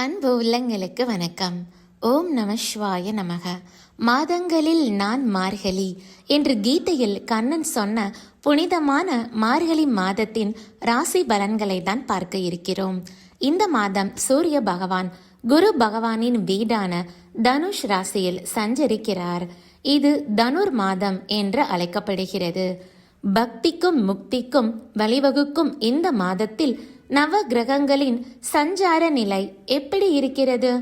அன்பு உள்ளங்களுக்கு வணக்கம். ஓம் நம சிவாய நமக. மாதங்களில் நான் மார்கழி என்று கீதையில் கண்ணன் சொன்ன புனிதமான மார்கழி மாதத்தின் ராசி பலன்களை தான் பார்க்க இருக்கிறோம். இந்த மாதம் சூரிய பகவான் குரு பகவானின் வீடான தனுஷ் ராசியில் சஞ்சரிக்கிறார். இது தனுர் மாதம் என்று அழைக்கப்படுகிறது. பக்திக்கும் முக்திக்கும் வழிவகுக்கும் இந்த மாதத்தில் நவ கிரகங்களின் சஞ்சார நிலை எப்படி இருக்கிறது?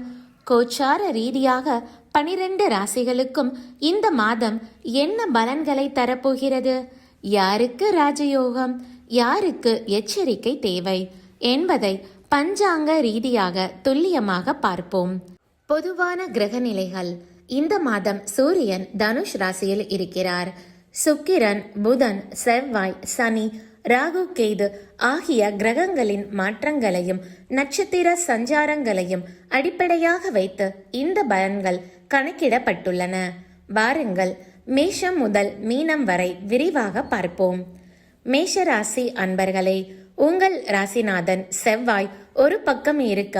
கோச்சார ரீதியாக பனிரெண்டு ராசிகளுக்கும் இந்த மாதம் என்ன பலன்களை தரப்போகிறது? யாருக்கு ராஜயோகம்? யாருக்கு எச்சரிக்கை தேவை? என்பதை பஞ்சாங்க ரீதியாக துல்லியமாக பார்ப்போம். பொதுவான கிரகநிலைகள். இந்த மாதம் சூரியன் தனுஷ் ராசியில் இருக்கிறார். சுக்கிரன் புதன் செவ்வாய் சனி ராகு கேது ஆகிய கிரகங்களின் மாற்றங்களையும் நட்சத்திர சஞ்சாரங்களையும் அடிப்படையாக வைத்து இந்த பலன்கள் கணக்கிடப்பட்டுள்ளன. வாருங்கள் மேஷம் முதல் மீனம் வரை விரிவாக பார்ப்போம். மேஷ ராசி அன்பர்களே உங்கள் ராசிநாதன் செவ்வாய் ஒரு பக்கம் இருக்க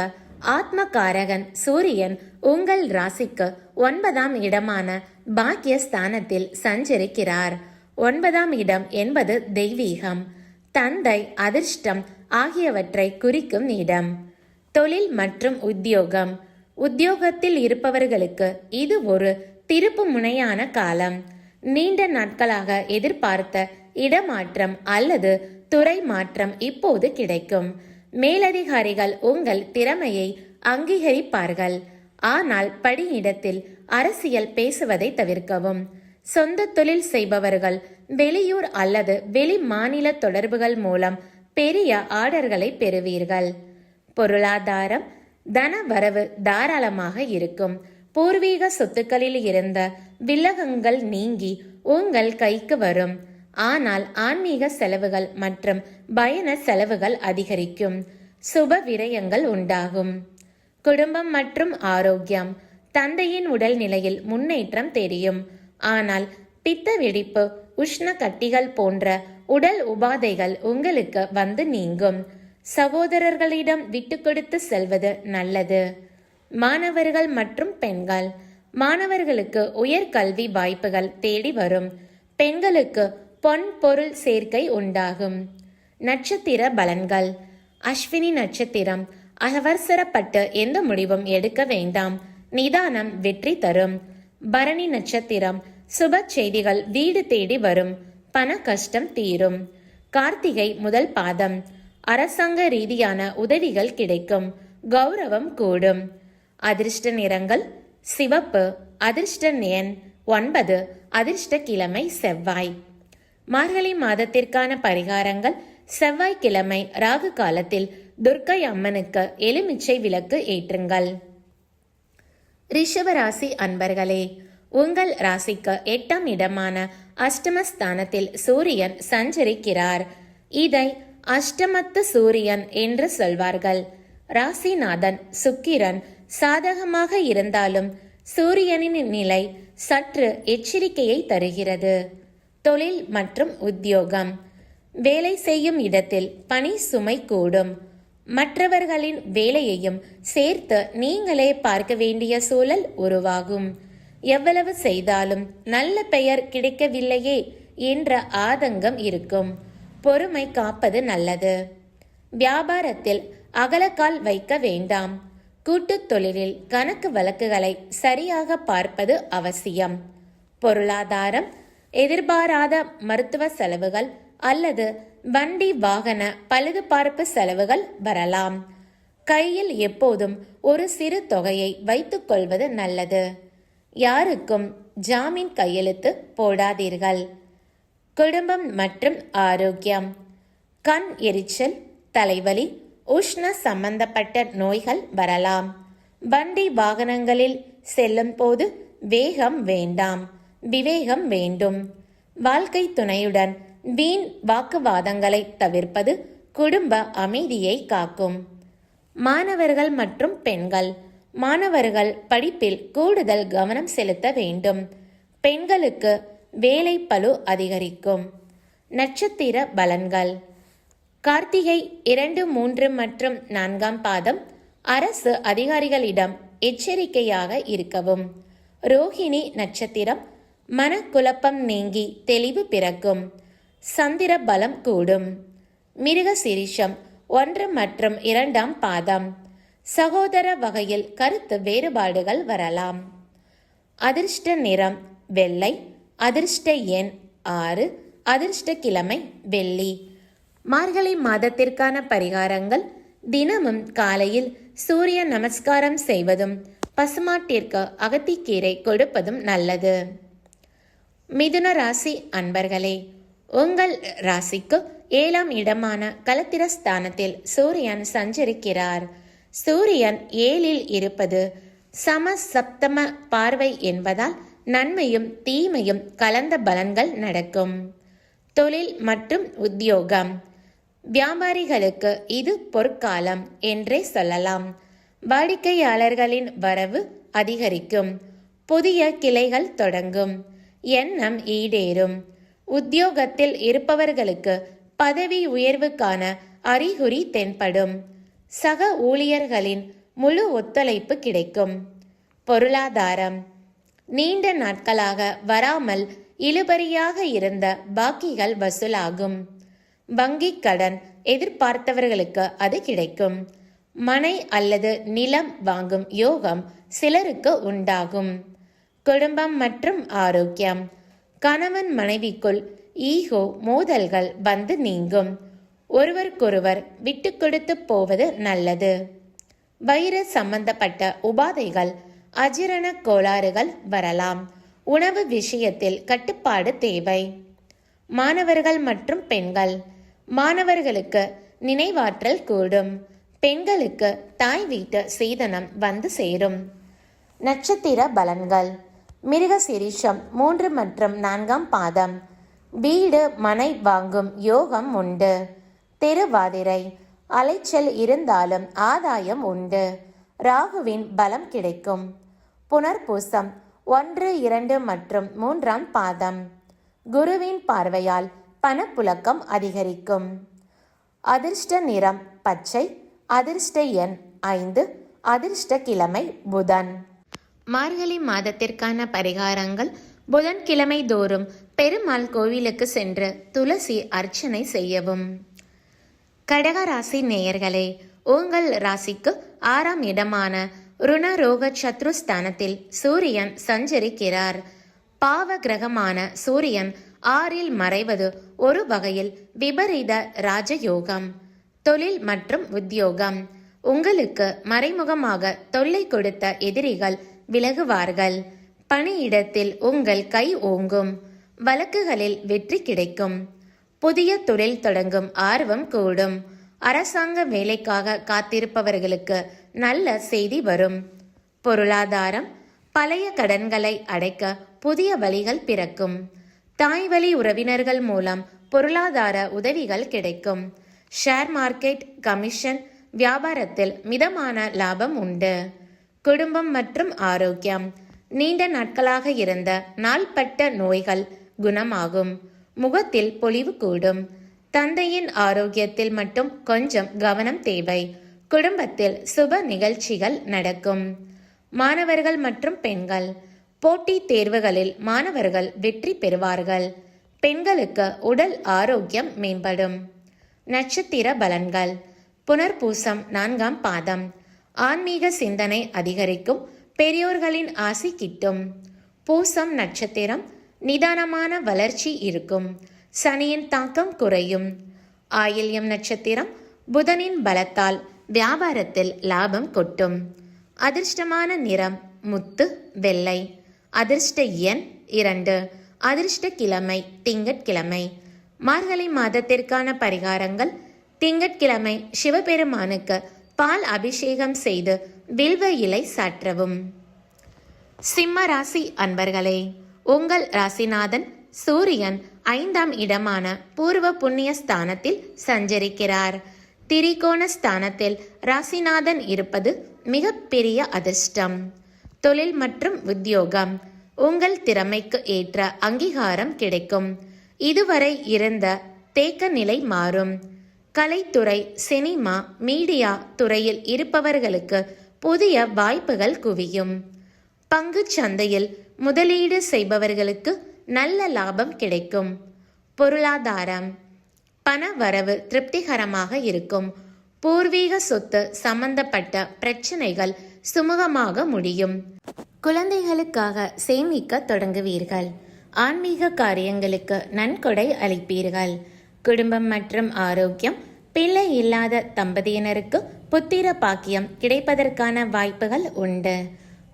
ஆத்மகாரகன் சூரியன் உங்கள் ராசிக்கு ஒன்பதாம் இடமான பாக்கியஸ்தானத்தில் சஞ்சரிக்கிறார். ஒன்பதாம் இடம் என்பது தெய்வீகம். தந்தை அதிர்ஷ்டம் ஆகியவற்றை குறிக்கும் இடம். தொழில் மற்றும் உத்தியோகம். உத்தியோகத்தில் இருப்பவர்களுக்கு இது ஒரு திருப்பு முனையான காலம். நீண்ட நாட்களாக எதிர்பார்த்த இடமாற்றம் அல்லது துறை மாற்றம் இப்போது கிடைக்கும். மேலதிகாரிகள் உங்கள் திறமையை அங்கீகரிப்பார்கள். ஆனால் பணியிடத்தில் அரசியல் பேசுவதை தவிர்க்கவும். சொந்த தொழில் செய்பவர்கள் வெளியூர் அல்லது வெளி மாநில தொடர்புகள் மூலம் பெரிய ஆர்டர்களை பெறுவீர்கள். பொருளாதாரம் தன வரவு தாராளமாக இருக்கும். பூர்வீக சொத்துக்களில் இருந்த வில்லகங்கள் நீங்கி உங்கள் கைக்கு வரும். ஆனால் ஆன்மீக செலவுகள் மற்றும் பயண செலவுகள் அதிகரிக்கும். சுப விரயங்கள் உண்டாகும். குடும்பம் மற்றும் ஆரோக்கியம் தந்தையின் உடல் நிலையில் முன்னேற்றம் தெரியும். ஆனால் பித்த வெடிப்பு உஷ்ண கட்டிகள் போன்ற உடல் உபாதைகள் உங்களுக்கு வந்து நீங்கும். சகோதரர்களிடம் விட்டு கொடுத்து செல்வது நல்லது. மாணவர்கள் மற்றும் பெண்கள். மாணவர்களுக்கு உயர்கல்வி வாய்ப்புகள் தேடி வரும். பெண்களுக்கு பொன் பொருள் சேர்க்கை உண்டாகும். நட்சத்திர பலன்கள். அஸ்வினி நட்சத்திரம். அவசரப்பட்டு எந்த முடிவும் எடுக்க வேண்டாம். நிதானம் வெற்றி தரும். பரணி நட்சத்திரம் சுப செய்திகள் வீடு தேடி வரும். பண கஷ்டம் தீரும். கார்த்திகை முதல் பாதம். அரசாங்க ரீதியான உதவிகள் கிடைக்கும். கௌரவம் கூடும். அதிர்ஷ்ட நிறங்கள் சிவப்பு அதிர்ஷ்ட நேன் ஒன்பது அதிர்ஷ்ட கிழமை செவ்வாய். மார்கழி மாதத்திற்கான பரிகாரங்கள் செவ்வாய்க்கிழமை ராகு காலத்தில் துர்க்கை அம்மனுக்கு எலுமிச்சை விளக்கு ஏற்றுங்கள். ரிஷபராசி அன்பர்களே உங்கள் ராசிக்கு எட்டாம் இடமான அஷ்டமஸ்தானத்தில் சூரியன் சஞ்சரிக்கிறார். இதை அஷ்டமத்து சூரியன் என்று சொல்வார்கள். ராசிநாதன் சுக்கிரன் சாதகமாக இருந்தாலும் சூரியனின் நிலை சற்று எச்சரிக்கையை தருகிறது. தொழில் மற்றும் உத்தியோகம். வேலை செய்யும் இடத்தில் பணி சுமை கூடும். மற்றவர்களின் வேலையையும் சேர்த்து நீங்களே பார்க்க வேண்டிய சூழல் உருவாகும். எவ்வளவு செய்தாலும் நல்ல பெயர் கிடைக்கவில்லையே என்ற ஆதங்கம் இருக்கும். பொறுமை காப்பது நல்லது. வியாபாரத்தில் அகலக்கால் வைக்க வேண்டாம். கூட்டுத் தொழிலில் கணக்கு வழக்குகளை சரியாக பார்ப்பது அவசியம். பொருளாதாரம் எதிர்பாராத மருத்துவ செலவுகள் அல்லது வண்டி வாகன பழுதுபார்ப்பு செலவுகள் வரலாம். கையில் எப்போதும் ஒரு சிறு தொகையை வைத்துக் கொள்வது நல்லது. யாருக்கும் ஜாமீன் கையெழுத்து போடாதீர்கள். குடும்பம் மற்றும் ஆரோக்கியம். கண் எரிச்சல் தலைவலி உஷ்ண சம்பந்தப்பட்ட நோய்கள் வரலாம். வண்டி வாகனங்களில் செல்லும் போது வேகம் வேண்டாம். விவேகம் வேண்டும். வாழ்க்கை துணையுடன் வீண் வாக்குவாதங்களை தவிர்ப்பது குடும்ப அமைதியை காக்கும். மாணவர்கள் மற்றும் பெண்கள். மாணவர்கள் படிப்பில் கூடுதல் கவனம் செலுத்த வேண்டும். பெண்களுக்கு வேலை பளு அதிகரிக்கும். நட்சத்திர பலன்கள். கார்த்திகை இரண்டு மூன்று மற்றும் நான்காம் பாதம் அரசு அதிகாரிகளிடம் எச்சரிக்கையாக இருக்கவும். ரோஹிணி நட்சத்திரம் மனக்குழப்பம் நீங்கி தெளிவு பிறக்கும். சந்திர பலம் கூடும். மிருக சிரிஷம் ஒன்று மற்றும் இரண்டாம் பாதம். சகோதர வகையில் கருத்து வேறுபாடுகள் வரலாம். அதிர்ஷ்ட நிறம் வெள்ளை அதிர்ஷ்ட எண் ஆறு அதிர்ஷ்ட கிழமை வெள்ளி. மார்கழி மாதத்திற்கான பரிகாரங்கள். தினமும் காலையில் சூரிய நமஸ்காரம் செய்வதும் பசுமாட்டிற்கு அகத்திக்கீரை கொடுப்பதும் நல்லது. மிதுன ராசி அன்பர்களே உங்கள் ராசிக்கு ஏழாம் இடமான கலத்திரஸ்தானத்தில் சூரியன் சஞ்சரிக்கிறார். சூரியன் ஏழில் இருப்பது சம சப்தம பார்வை என்பதால் நன்மையும் தீமையும் கலந்த பலன்கள் நடக்கும். தொழில் மற்றும் உத்தியோகம். வியாபாரிகளுக்கு இது பொற்காலம் என்றே சொல்லலாம். வாடிக்கையாளர்களின் வரவு அதிகரிக்கும். புதிய கிளைகள் தொடங்கும். எண்ணம் ஈடேறும். உத்தியோகத்தில் இருப்பவர்களுக்கு பதவி உயர்வுக்கான அறிகுறி தென்படும். சக ஊழியர்களின் முழு ஒத்துழைப்பு கிடைக்கும். பொருளாதாரம். நீண்ட நாட்களாக வராமல் இழுபறியாக இருந்த பாக்கிகள் வசூலாகும். வங்கி கடன் எதிர்பார்த்தவர்களுக்கு அது கிடைக்கும். மனை அல்லது நிலம் வாங்கும் யோகம் சிலருக்கு உண்டாகும். குடும்பம் மற்றும் ஆரோக்கியம். கணவன் மனைவிக்குள் ஈகோ மோதல்கள் வந்து நீங்கும். ஒருவருக்கொருவர் விட்டு கொடுத்து போவது நல்லது. வயிறு சம்பந்தப்பட்ட உபாதைகள் அஜீரண கோளாறுகள் வரலாம். உணவு விஷயத்தில் கட்டுப்பாடு தேவை. மாணவர்கள் மற்றும் பெண்கள். மாணவர்களுக்கு நினைவாற்றல் கூடும். பெண்களுக்கு தாய் வீட்டு சீதனம் வந்து சேரும். நட்சத்திர பலன்கள். மிருக சிரிஷம் மூன்று மற்றும் நான்காம் பாதம். வீடு மனை வாங்கும் யோகம் உண்டு. திருவாதிரை அலைச்சல் இருந்தாலும் ஆதாயம் உண்டு. ராகுவின் பலம் கிடைக்கும். புனர்பூசம் ஒன்று இரண்டு மற்றும் மூன்றாம் பாதம். குருவின் பார்வையால் பணப்புழக்கம் அதிகரிக்கும். அதிர்ஷ்ட நிறம் பச்சை அதிர்ஷ்ட எண் ஐந்து அதிர்ஷ்ட கிழமை புதன். மார்கழி மாதத்திற்கான பரிகாரங்கள் புதன்கிழமை தோறும் பெருமாள் கோவிலுக்கு சென்று துளசி அர்ச்சனை செய்யவும். கடக ராசி நேயர்களே உங்கள் ராசிக்கு ஆறாம் இடமான ருணரோக சத்ருஸ்தானத்தில் சூரியன் சஞ்சரிக்கிறார். பாவ கிரகமான சூரியன் ஆறில் மறைவது ஒரு வகையில் விபரீத ராஜயோகம் தொழில் மற்றும் உத்தியோகம். உங்களுக்கு மறைமுகமாக தொல்லை கொடுத்த எதிரிகள் விலகுவார்கள். பணியிடத்தில் உங்கள் கை ஓங்கும். வழக்குகளில் வெற்றி கிடைக்கும். புதிய தொழில் தொடங்கும் ஆர்வம் கூடும். அரசாங்க வேலைக்காக காத்திருப்பவர்களுக்கு நல்ல செய்தி வரும். பொருளாதாரம் பழைய கடன்களை அடைக்க புதிய வழிகள் பிறக்கும். தாய்வழி உறவினர்கள் மூலம் பொருளாதார உதவிகள் கிடைக்கும். ஷேர் மார்க்கெட் கமிஷன் வியாபாரத்தில் மிதமான லாபம் உண்டு. குடும்பம் மற்றும் ஆரோக்கியம். நீண்ட நாட்களாக இருந்த நாள்பட்ட நோய்கள் குணமாகும். முகத்தில் பொலிவு கூடும். தந்தையின் ஆரோக்கியத்தில் மட்டும் கொஞ்சம் கவனம் தேவை. குடும்பத்தில் சுப நிகழ்ச்சிகள் நடக்கும். மாணவர்கள் மற்றும் பெண்கள். போட்டித் தேர்வுகளில் மாணவர்கள் வெற்றி பெறுவார்கள். பெண்களுக்கு உடல் ஆரோக்கியம் மேம்படும். நட்சத்திர பலன்கள். புனர்பூசம் நான்காம் பாதம். ஆன்மீக சிந்தனை அதிகரிக்கும் பெரியோர்களின் ஆசி கிட்டும். பூசம் நட்சத்திரம் நிதானமான வளர்ச்சி இருக்கும். சனியின் தாக்கம் குறையும். ஆயில்யம் நட்சத்திரம் புதனின் பலத்தால் வியாபாரத்தில் லாபம் கொட்டும். அதிர்ஷ்டமான நிறம் முத்து வெள்ளை. அதிர்ஷ்ட எண் இரண்டு. அதிர்ஷ்ட கிழமை திங்கட்கிழமை. மார்கழி மாதத்திற்கான பரிகாரங்கள் திங்கட்கிழமை சிவபெருமானுக்கு பால் அபிஷேகம் செய்து வில்வ இலை சாற்றவும். சிம்ம ராசி அன்பர்களே உங்கள் ராசிநாதன் சூரியன் ஐந்தாம் இடமான பூர்வ புண்ணிய ஸ்தானத்தில் சஞ்சரிக்கிறார். திரிகோண ஸ்தானத்தில் ராசிநாதன் இருப்பது மிகப்பெரிய அதிர்ஷ்டம். தொழில் மற்றும் உத்தியோகம் உங்கள் திறமைக்கு ஏற்ற அங்கீகாரம் கிடைக்கும். இதுவரை இருந்த தேக்க நிலை மாறும். கலைத்துறை சினிமா மீடியா துறையில் இருப்பவர்களுக்கு புதிய வாய்ப்புகள் குவியும். பங்கு சந்தையில் முதலீடு செய்பவர்களுக்கு நல்ல லாபம் கிடைக்கும். பொருளாதாரம் பண வரவு திருப்திகரமாக இருக்கும். பூர்வீக சொத்து சம்பந்தப்பட்ட பிரச்சனைகள் சுமூகமாக முடியும். குழந்தைகளுக்காக சேமிக்க தொடங்குவீர்கள். ஆன்மீக காரியங்களுக்கு நன்கொடை அளிப்பீர்கள். குடும்பம் மற்றும் ஆரோக்கியம் பிள்ளை இல்லாத தம்பதியினருக்கு புத்திர பாக்கியம் கிடைப்பதற்கான வாய்ப்புகள் உண்டு.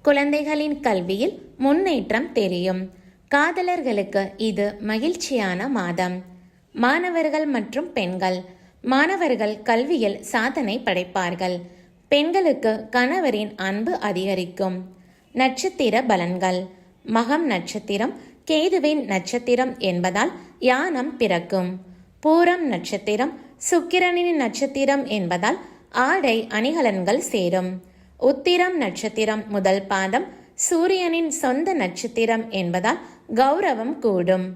குழந்தைகளின் கல்வியில் முன்னேற்றம் தெரியும். காதலர்களுக்கு இது மகிழ்ச்சியான மாதம். மாணவர்கள் மற்றும் பெண்கள். மாணவர்கள் கல்வியில் சாதனை படைப்பார்கள். பெண்களுக்கு கணவரின் அன்பு அதிகரிக்கும். நட்சத்திர பலன்கள். மகம் நட்சத்திரம் கேதுவின் நட்சத்திரம் என்பதால் யானம் பிறக்கும். பூரம் நட்சத்திரம் சுக்கிரனின் நட்சத்திரம் என்பதால் ஆடை அணிகலன்கள் சேரும். உத்திரம் நட்சத்திரம் முதல் பாதம் சூரியனின் சொந்த நட்சத்திரம் என்பதால் கௌரவம் கூடும்.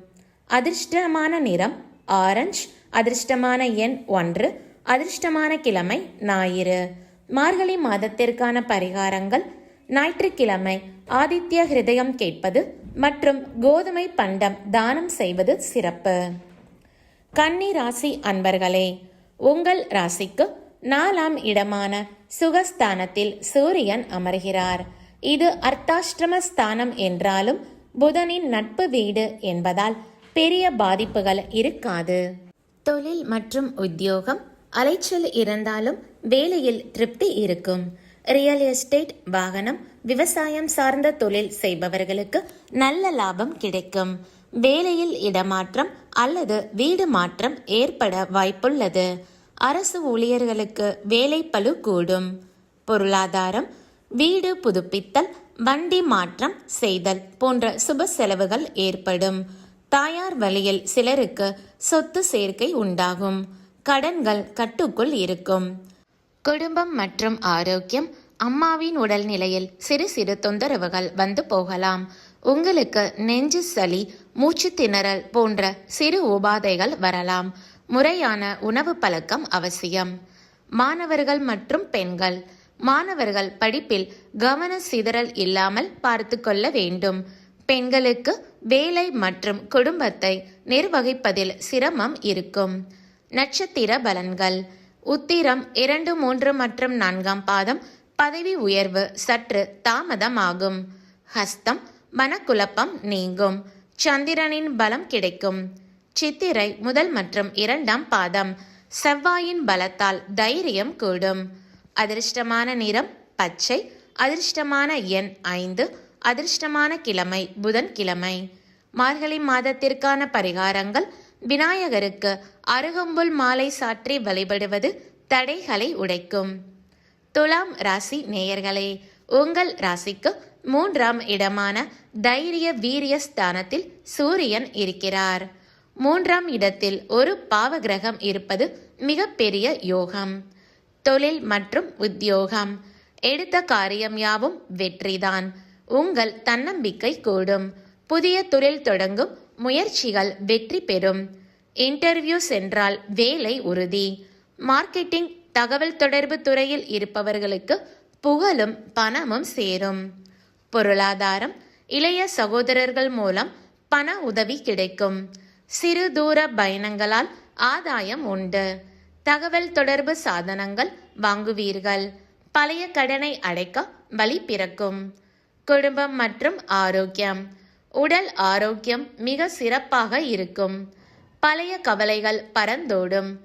அதிர்ஷ்டமான நிறம் ஆரஞ்சு அதிர்ஷ்டமான எண் ஒன்று அதிர்ஷ்டமான கிழமை ஞாயிறு. மார்கழி மாதத்திற்கான பரிகாரங்கள் ஞாயிற்றுக்கிழமை ஆதித்ய ஹிருதயம் கேட்பது மற்றும் கோதுமை பண்டம் தானம் செய்வது சிறப்பு. கன்னி ராசி அன்பர்களே உங்கள் ராசிக்கு நாலாம் இடமான சுகஸ்தானத்தில் சூரியன் அமர்கிறார். இது அர்த்தாஷ்டிரம ஸ்தானம் என்றாலும் புதனின் நட்பு வீடு என்பதால் பெரிய பாதிப்புகள் இருக்காது. தொழில் மற்றும் உத்தியோகம் அலைச்சல் இருந்தாலும் வேலையில் திருப்தி இருக்கும். ரியல் எஸ்டேட் வாகனம் விவசாயம் சார்ந்த தொழில் செய்பவர்களுக்கு நல்ல லாபம் கிடைக்கும். வேலையில் இடமாற்றம் அல்லது வீடு மாற்றம் ஏற்பட வாய்ப்புள்ளது. அரசு ஊழியர்களுக்கு வேலை பளு கூடும். பொருளாதாரம் வீடு புதுப்பித்தல் வண்டி மாற்றம் செய்தல் போன்ற சுப செலவுகள் ஏற்படும். தாயார் வழியில் சிலருக்கு சொத்து சேர்க்கை உண்டாகும். கடன்கள் கட்டுக்குள் இருக்கும். குடும்பம் மற்றும் ஆரோக்கியம் அம்மாவின் உடல்நிலையில் சிறு சிறு தொந்தரவுகள் வந்து போகலாம். உங்களுக்கு நெஞ்சு சளி மூச்சு திணறல் போன்ற சிறு உபாதைகள் வரலாம். முறையான உணவு பழக்கம் அவசியம். மாணவர்கள் மற்றும் பெண்கள். மாணவர்கள் படிப்பில் கவன சிதறல் இல்லாமல் பார்த்து கொள்ள வேண்டும். பெண்களுக்கு வேலை மற்றும் குடும்பத்தை நிர்வகிப்பதில் சிரமம் இருக்கும். நட்சத்திர பலன்கள். உத்திரம் இரண்டு மூன்று மற்றும் நான்காம் பாதம் பதவி உயர்வு சற்று தாமதமாகும். ஹஸ்தம் மனக்குழப்பம் நீங்கும். சந்திரனின் பலம் கிடைக்கும். சித்திரை முதல் மற்றும் இரண்டாம் பாதம். செவ்வாயின் பலத்தால் தைரியம் கூடும். அதிர்ஷ்டமான நிறம் பச்சை அதிர்ஷ்டமான எண் ஐந்து அதிர்ஷ்டமான கிழமை புதன் கிழமை. மார்கழி மாதத்திற்கான பரிகாரங்கள். விநாயகருக்கு அருகம்புல் மாலை சாற்றி வழிபடுவது தடைகளை உடைக்கும். துலாம் ராசி நேயர்களே உங்கள் ராசிக்கு மூன்றாம் இடமான தைரிய வீரிய ஸ்தானத்தில் சூரியன் இருக்கிறார். மூன்றாம் இடத்தில் ஒரு பாவகிரகம் இருப்பது மிகப்பெரிய யோகம். தொழில் மற்றும் உத்தியோகம். எடுத்த காரியம் யாவும் வெற்றிதான். உங்கள் தன்னம்பிக்கை கூடும். புதிய தொழில் தொடங்கும். முயற்சிகள் வெற்றி பெறும். இன்டர்வியூ சென்றால் வேலை உறுதி. மார்க்கெட்டிங் தகவல் தொடர்பு துறையில் இருப்பவர்களுக்கு புகழும் பணமும் சேரும். பொருளாதாரம் இளைய சகோதரர்கள் மூலம் பண உதவி கிடைக்கும். சிறு தூர பயணங்களால் ஆதாயம் உண்டு. தகவல் தொடர்பு சாதனங்கள் வாங்குவீர்கள். பழைய கடனை அடைக்க வழி பிறக்கும். குடும்பம் மற்றும் ஆரோக்கியம். உடல் ஆரோக்கியம் மிக சிறப்பாக இருக்கும். பழைய கவலைகள் பறந்தோடும்.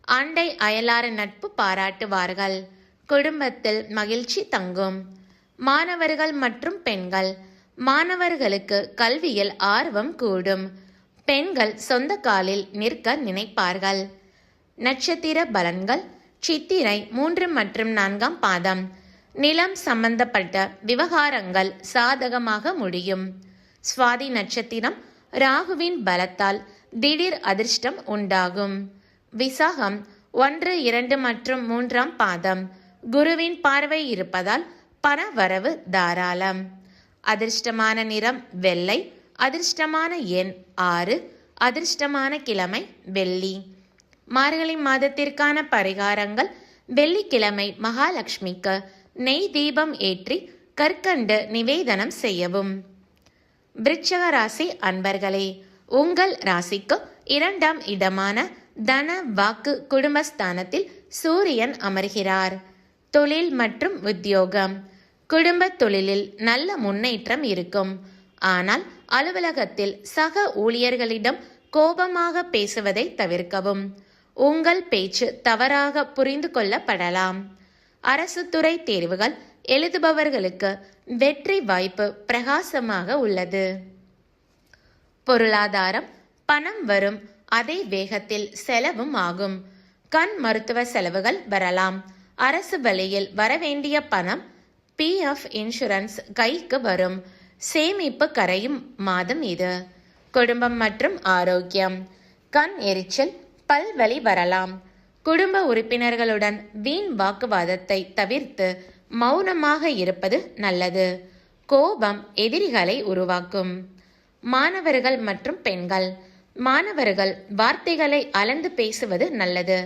அண்டை அயலார நட்பு பாராட்டுவார்கள். குடும்பத்தில் மகிழ்ச்சி தங்கும். மாணவர்கள் மற்றும் பெண்கள். மாணவர்களுக்கு கல்வியில் ஆர்வம் கூடும். பெண்கள் சொந்த காலில் நிற்க நினைப்பார்கள். நட்சத்திர பலன்கள் சித்திரை மூன்று மற்றும் நான்காம் பாதம். நிலம் சம்பந்தப்பட்ட விவகாரங்கள் சாதகமாக முடியும். சுவாதி நட்சத்திரம் ராகுவின் பலத்தால் திடீர் அதிர்ஷ்டம் உண்டாகும். விசாகம் ஒன்று இரண்டு மற்றும் மூன்றாம் பாதம். குருவின் பார்வை இருப்பதால் பணவரவு தாராளம். அதிர்ஷ்டமான நிறம் வெள்ளை அதிர்ஷ்டமான எண் ஆறு அதிர்ஷ்டமான கிழமை வெள்ளி. மார்கழி மாதத்திற்கான பரிகாரங்கள் வெள்ளிக்கிழமை மகாலட்சுமிக்கு நெய் தீபம் ஏற்றி கற்கண்டு நிவேதனம் செய்யவும். விருச்சக ராசி அன்பர்களே உங்கள் ராசிக்கு இரண்டாம் இடமான தன வாக்கு குடும்பஸ்தானத்தில் சூரியன் அமர்கிறார். தொழில் மற்றும் உத்தியோகம். குடும்ப தொழிலில் நல்ல முன்னேற்றம் இருக்கும். ஆனால் அலுவலகத்தில் சக ஊழியர்களிடம் கோபமாக பேசுவதை தவிர்க்கவும். உங்கள் பேச்சு தவறாக புரிந்து கொள்ளப்படலாம். அரசு துறை தேர்வுகள் எழுதுபவர்களுக்கு வெற்றி வாய்ப்பு பிரகாசமாக உள்ளது. பொருளாதாரம் பணம் வரும் அதே வேகத்தில் செலவும் ஆகும். கண் மருத்துவ செலவுகள் வரலாம். அரசு வழியில் வரவேண்டிய பணம் பிஎஃப் இன்சூரன்ஸ் கைக்கு வரும். சேமிப்பு கரையும் மாதம் இது. குடும்பம் மற்றும் ஆரோக்கியம். கண் எரிச்சல் பல்வலி வரலாம். குடும்ப உறுப்பினர்களுடன் வீண் வாக்குவாதத்தை தவிர்த்து மௌனமாக இருப்பது நல்லது. கோபம் எதிரிகளை உருவாக்கும். மாணவர்கள் மற்றும் பெண்கள். மாணவர்கள் வார்த்தைகளை அளந்து பேசுவது நல்லது.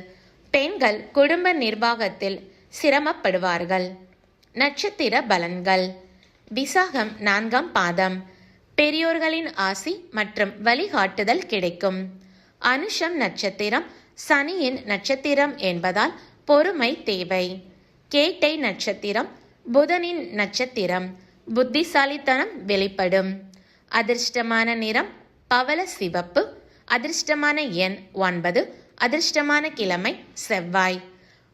பெண்கள் குடும்ப நிர்வாகத்தில் சிரமப்படுவார்கள். நட்சத்திர பலன்கள். விசாகம் நான்காம் பாதம். பெரியோர்களின் ஆசி மற்றும் வழிகாட்டுதல் கிடைக்கும். அனுஷம் நட்சத்திரம் சனியின் நட்சத்திரம் என்பதால் பொறுமை தேவை. கேட்டை நட்சத்திரம் புதனின் நட்சத்திரம் புத்திசாலித்தனம் வெளிப்படும். அதிர்ஷ்டமான நிறம் பவள சிவப்பு. அதிர்ஷ்டமான எண் ஒன்பது அதிர்ஷ்டமான கிழமை செவ்வாய்.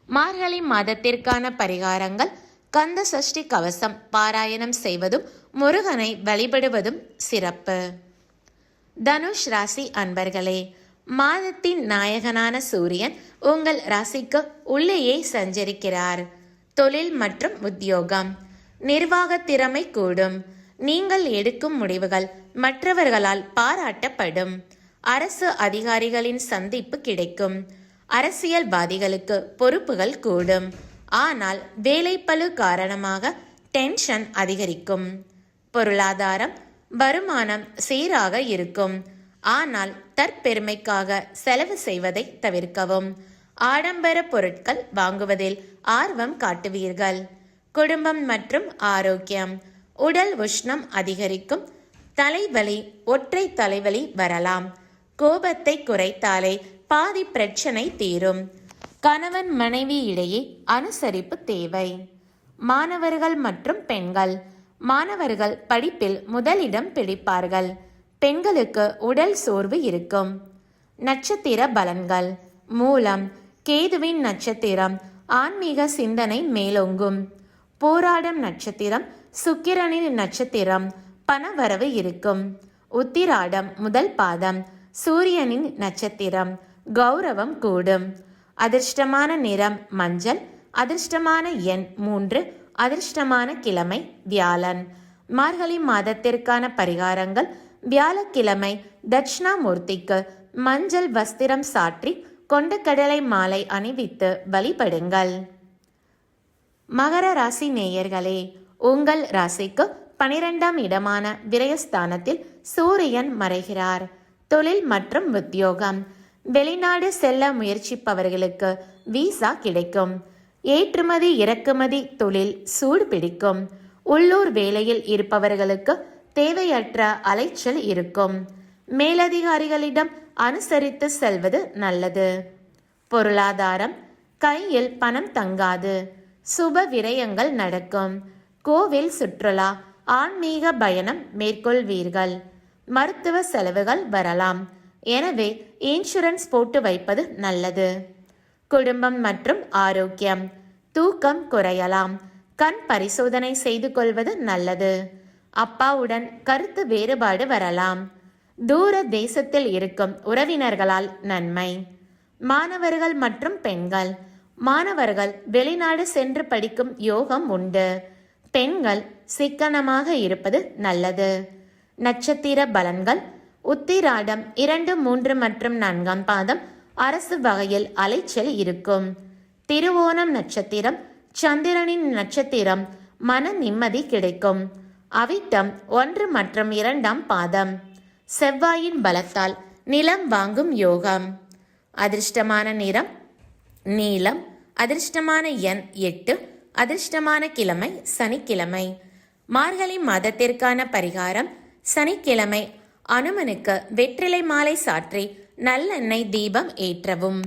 மார்கழி மாதத்திற்கான பரிகாரங்கள் கந்த சஷ்டி கவசம் பாராயணம் செய்வதும் முருகனை வழிபடுவதும் சிறப்பு. தனுஷ் ராசி அன்பர்களே மாதத்தின் நாயகனான சூரியன் உங்கள் ராசிக்கு உள்ளேயே சஞ்சரிக்கிறார். தொழில் மற்றும் உத்தியோகம். நிர்வாக திறமை கூடும். நீங்கள் எடுக்கும் முடிவுகள் மற்றவர்களால் பாராட்டப்படும். அரசு அதிகாரிகளின் சந்திப்பு கிடைக்கும். அரசியல்வாதிகளுக்கு பொறுப்புகள் கூடும். ஆனால் வேலைப்பளு காரணமாக டென்ஷன் அதிகரிக்கும். பொருளாதாரம் வருமானம் சீராக இருக்கும். ஆனால் தற்பெருமைக்காக செலவு செய்வதை தவிர்க்கவும். ஆடம்பர பொருட்கள் வாங்குவதில் ஆர்வம் காட்டுவீர்கள். குடும்பம் மற்றும் ஆரோக்கியம் உடல் உஷ்ணம் அதிகரிக்கும். தலைவலி ஒற்றை தலைவலி வரலாம். கோபத்தை குறைத்தாலே பாதி பிரச்சனை தீரும். கணவன் மனைவி இடையே அனுசரிப்பு தேவை. மாணவர்கள் மற்றும் பெண்கள். மாணவர்கள் படிப்பில் முதலிடம் பிடிப்பார்கள். பெண்களுக்கு உடல் சோர்வு இருக்கும். நட்சத்திர பலன்கள். மூலம் கேதுவின் நட்சத்திரம் ஆன்மீக சிந்தனை மேலோங்கும். போராடும் நட்சத்திரம் சுக்கிரனின் நட்சத்திரம் பணவரவு இருக்கும். உத்திராடம் முதல் பாதம் சூரியனின் நட்சத்திரம் கௌரவம் கூடும். அதிர்ஷ்டமான நிறம் மஞ்சள் அதிர்ஷ்டமான எண் மூன்று அதிர்ஷ்டமான கிழமை வியாழன். மார்கழி மாதத்திற்கான பரிகாரங்கள் வியாழக்கிழமை தட்சிணாமூர்த்திக்கு மஞ்சள் வஸ்திரம் சாற்றி கொண்டக்கடலை மாலை அணிவித்து வழிபடுங்கள். மகர ராசி நேயர்களே உங்கள் ராசிக்கு பனிரெண்டாம் இடமான விரயஸ்தானத்தில் சூரியன் மறைகிறார். தொழில் மற்றும் உத்தியோகம். வெளிநாடு செல்ல முயற்சிப்பவர்களுக்கு விசா கிடைக்கும். ஏற்றுமதி இறக்குமதி தொழில் சூடு பிடிக்கும். உள்ளூர் வேலையில் இருப்பவர்களுக்கு தேவையற்ற அலைச்சல் இருக்கும். மேலதிகாரிகளிடம் அனுசரித்து செல்வது நல்லது. பொருளாதாரம் கையில் பணம் தங்காது. சுப விரயங்கள் நடக்கும். கோவில் சுற்றுலா ஆன்மீக பயணம் மேற்கொள்வீர்கள். மருத்துவ செலவுகள் வரலாம். எனவே இன்சூரன்ஸ் போட்டு வைப்பது நல்லது. குடும்பம் மற்றும் ஆரோக்கியம். தூக்கம் குறையலாம். கண் பரிசோதனை செய்து கொள்வது நல்லது. அப்பாவுடன் கருத்து வேறுபாடு வரலாம். தூர தேசத்தில் இருக்கும் உறவினர்களால் நன்மை. மாணவர்கள் மற்றும் பெண்கள். மாணவர்கள் வெளிநாடு சென்று படிக்கும் யோகம் உண்டு. பெண்கள் சிக்கனமாக இருப்பது நல்லது. நட்சத்திர பலன்கள் உத்திராடம் இரண்டு மூன்று மற்றும் நான்காம் பாதம் அரசு வகையில் அலைச்சல் இருக்கும். திருவோணம் நட்சத்திரம் சந்திரனின் நட்சத்திரம் மன நிம்மதி கிடைக்கும். அவிட்டம் ஒன்று மற்றும் இரண்டாம் பாதம். செவ்வாயின் பலத்தால் நிலம் வாங்கும் யோகம். அதிர்ஷ்டமான நிறம் நீலம். அதிர்ஷ்டமான எண் எட்டு அதிர்ஷ்டமான கிழமை சனிக்கிழமை. மார்கழி மாதத்திற்கான பரிகாரம் சனிக்கிழமை அனுமனுக்கு வெற்றிலை மாலை சாற்றி நல்லெண்ணெய் தீபம் ஏற்றவும்.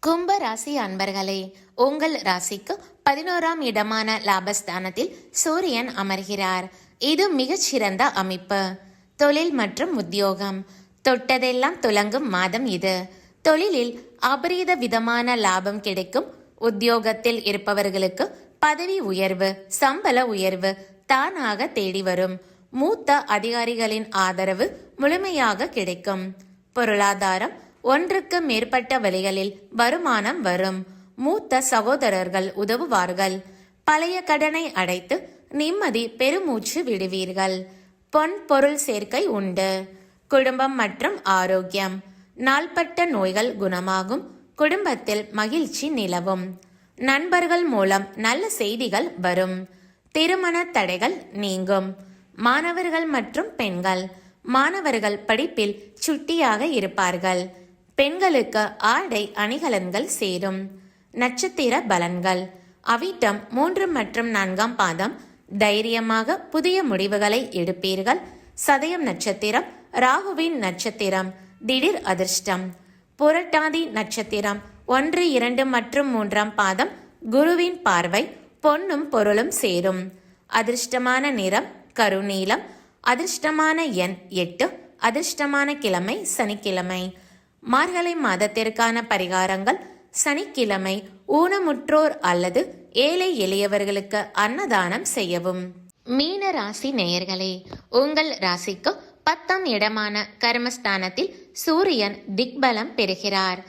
கும்ப ராசி அன்பர்களே உங்கள் ராசிக்கு பதினோராம் இடமான லாபஸ்தானத்தில் சூரியன் அமர்கிறார். இது மிகச்சிறந்த அமைப்பு. தொழில் மற்றும் உத்தியோகம். தொட்டதெல்லாம் துலங்கும் மாதம் இது. தொழிலில் அபரீத விதமான லாபம் கிடைக்கும். உத்தியோகத்தில் இருப்பவர்களுக்கு பதவி உயர்வு சம்பள உயர்வு தானாக தேடி வரும். மூத்த அதிகாரிகளின் ஆதரவு முழுமையாக கிடைக்கும். பொருளாதாரம் ஒன்றுக்கு மேற்பட்ட வழிகளில் வருமானம் வரும். மூத்த சகோதரர்கள் உதவுவார்கள். பழைய கடனை அடைத்து நிம்மதி பெருமூச்சு விடுவீர்கள். பொன் பொருள் சேர்க்கை உண்டு. குடும்பம் மற்றும் ஆரோக்கியம். நாள்பட்ட நோய்கள் குணமாகும். குடும்பத்தில் மகிழ்ச்சி நிலவும். நண்பர்கள் மூலம் நல்ல செய்திகள் வரும். திருமண தடைகள் நீங்கும். மாணவர்கள் மற்றும் பெண்கள். மாணவர்கள் படிப்பில் சுட்டியாக இருப்பார்கள். பெண்களுக்கு ஆடை அணிகலன்கள் சேரும். நட்சத்திர பலன்கள். அவிட்டம் மூன்று மற்றும் நான்காம் பாதம். தைரியமாக புதிய முடிவுகளை எடுப்பீர்கள். சதயம் நட்சத்திரம் ராகுவின் நட்சத்திரம் திடீர் அதிர்ஷ்டம். புரட்டாதி நட்சத்திரம் ஒன்று இரண்டு மற்றும் மூன்றாம் பாதம். குருவின் பார்வை பொன்னும் பொருளும் சேரும். அதிர்ஷ்டமான நிறம் கருநீலம் அதிர்ஷ்டமான எண் எட்டு அதிர்ஷ்டமான கிழமை சனிக்கிழமை. மார்கழி மாதத்திற்கான பரிகாரங்கள் சனிக்கிழமை ஊனமுற்றோர் அல்லது ஏழை எளியவர்களுக்கு அன்னதானம் செய்யவும். மீன ராசி நேயர்களே உங்கள் ராசிக்கு பத்தாம் இடமான கர்மஸ்தானத்தில் சூரியன் திக்பலம் பெறுகிறார்.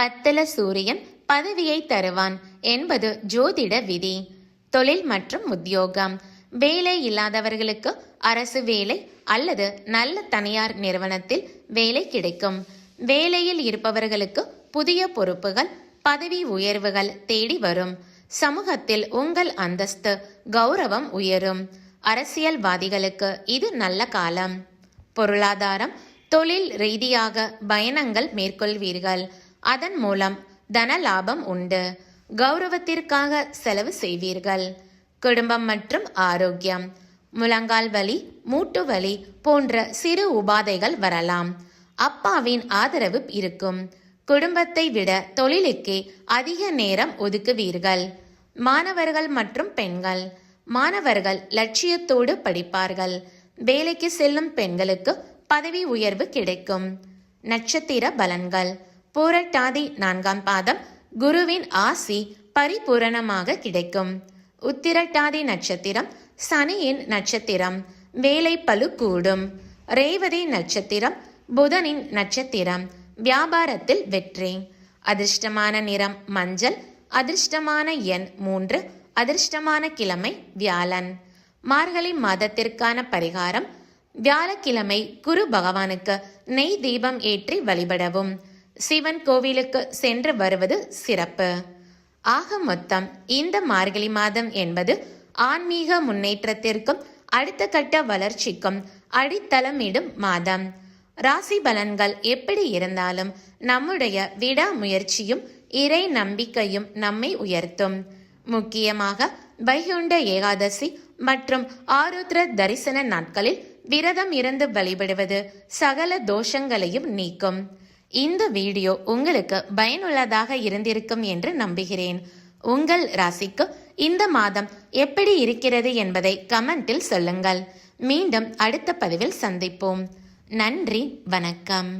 பத்துல சூரியன் பதவியை தருவான் என்பது ஜோதிட விதி. தொழில் மற்றும் உத்தியோகம். வேலை இல்லாதவர்களுக்கு அரசு வேலை அல்லது நல்ல தனியார் நிறுவனத்தில் வேலை கிடைக்கும். வேலையில் இருப்பவர்களுக்கு புதிய பொறுப்புகள் பதவி உயர்வுகள் தேடி வரும். சமூகத்தில் உங்கள் அந்தஸ்து கௌரவம் உயரும். அரசியல்வாதிகளுக்கு இது நல்ல காலம். பொருளாதாரம் தொழில் ரீதியாக பயணங்கள் மேற்கொள்வீர்கள். அதன் மூலம் தன லாபம் உண்டு. கௌரவத்திற்காக செலவு செய்வீர்கள். குடும்பம் மற்றும் ஆரோக்கியம். முழங்கால் வலி மூட்டு வலி போன்ற சிறு உபாதைகள் வரலாம். அப்பாவின் ஆதரவு இருக்கும். குடும்பத்தை விட தொழிலுக்கே அதிக நேரம் ஒதுக்குவீர்கள். மாணவர்கள் மற்றும் பெண்கள். மாணவர்கள் லட்சியத்தோடு படிப்பார்கள். வேலைக்கு செல்லும் பெண்களுக்கு பதவி உயர்வு கிடைக்கும். நட்சத்திர பலன்கள். பூரட்டாதி நான்காம் பாதம் குருவின் ஆசி பரிபூரணமாக கிடைக்கும். உத்திரட்டாதி நட்சத்திரம் சனியின் நட்சத்திரம் வேலை பழு கூடும். ரேவதி நட்சத்திரம் புதனின் நட்சத்திரம் வியாபாரத்தில் வெற்றி. அதிர்ஷ்டமான நிறம் மஞ்சள் அதிர்ஷ்டமான எண் மூன்று அதிர்ஷ்டமான கிழமை வியாழன். மார்கழி மாதத்திற்கான பரிகாரம் வியாழக்கிழமை குரு பகவானுக்கு நெய் தீபம் ஏற்றி வழிபடவும். சிவன் கோவிலுக்கு சென்று வருவது சிறப்பு. ஆக மொத்தம் இந்த மார்கழி மாதம் என்பது ஆன்மீக முன்னேற்றத்திற்கும் அடுத்த கட்ட வளர்ச்சிக்கும் அடித்தளமிடும் மாதம். ராசி பலன்கள் எப்படி இருந்தாலும் நம்முடைய விடாமுயற்சியும் இறை நம்பிக்கையும் நம்மை உயர்த்தும். முக்கியமாக வைகுண்ட ஏகாதசி மற்றும் ஆருத்ர தரிசன நாட்களில் விரதம் இருந்து வழிபடுவது சகல தோஷங்களையும் நீக்கும். இந்த வீடியோ உங்களுக்கு பயனுள்ளதாக இருந்திருக்கும் என்று நம்புகிறேன். உங்கள் ராசிக்கு இந்த மாதம் எப்படி இருக்கிறது என்பதை கமெண்டில் சொல்லுங்கள். மீண்டும் அடுத்த பதிவில் சந்திப்போம். நன்றி வணக்கம்.